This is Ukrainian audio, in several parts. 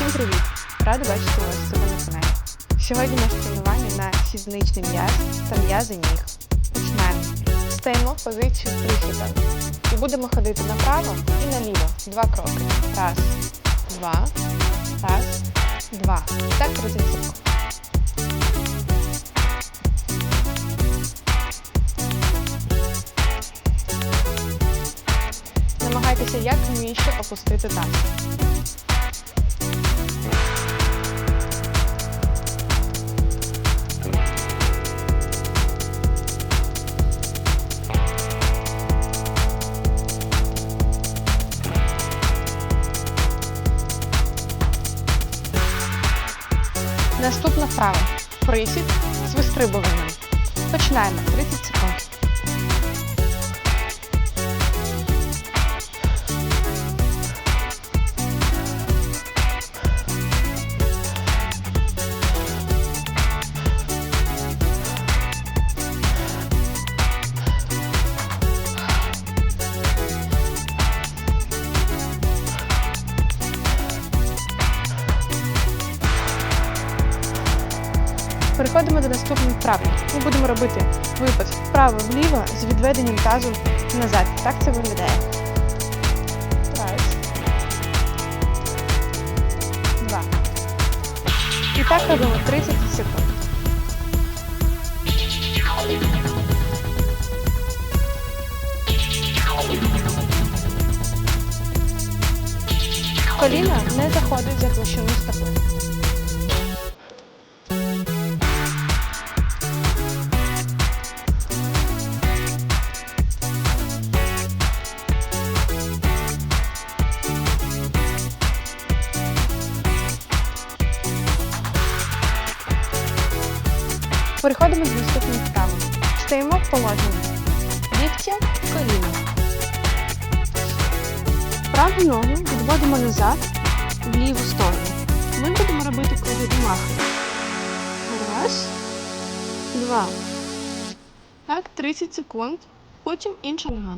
Всім привіт! Рада бачити вас у себе на каналі. Сьогодні наше тренування на сідничний м'яз та м'язи ніг. Починаємо. Стаємо в позицію прихита. І будемо ходити направо і наліво. Два кроки. Раз, два, раз, два. І так 30 секунд. Намагайтеся якоміше опустити таз. Наступна вправа. Присід з вистрибуванням. Починаємо. 30 секунд. Переходимо до наступної вправи. Ми будемо робити випад вправо-вліво з відведенням тазу назад. Так це виглядає. Раз. Два. І так робимо 30 секунд. Коліна не заходить за площину стопи. Переходимо до наступної справи. Стоїмо в положенні. Ліктя, коліна. Праву ногу відводимо назад в ліву сторону. Ми будемо робити кругові махи. Раз, два. Так, 30 секунд. Потім інша нога.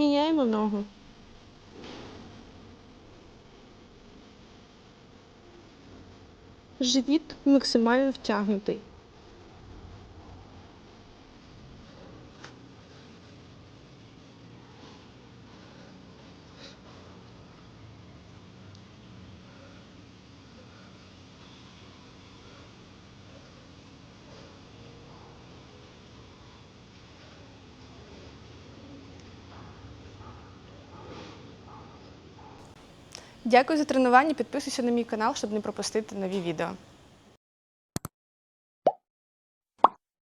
Міняємо ногу. Живіт максимально втягнутий. Дякую за тренування. Підписуйся на мій канал, щоб не пропустити нові відео.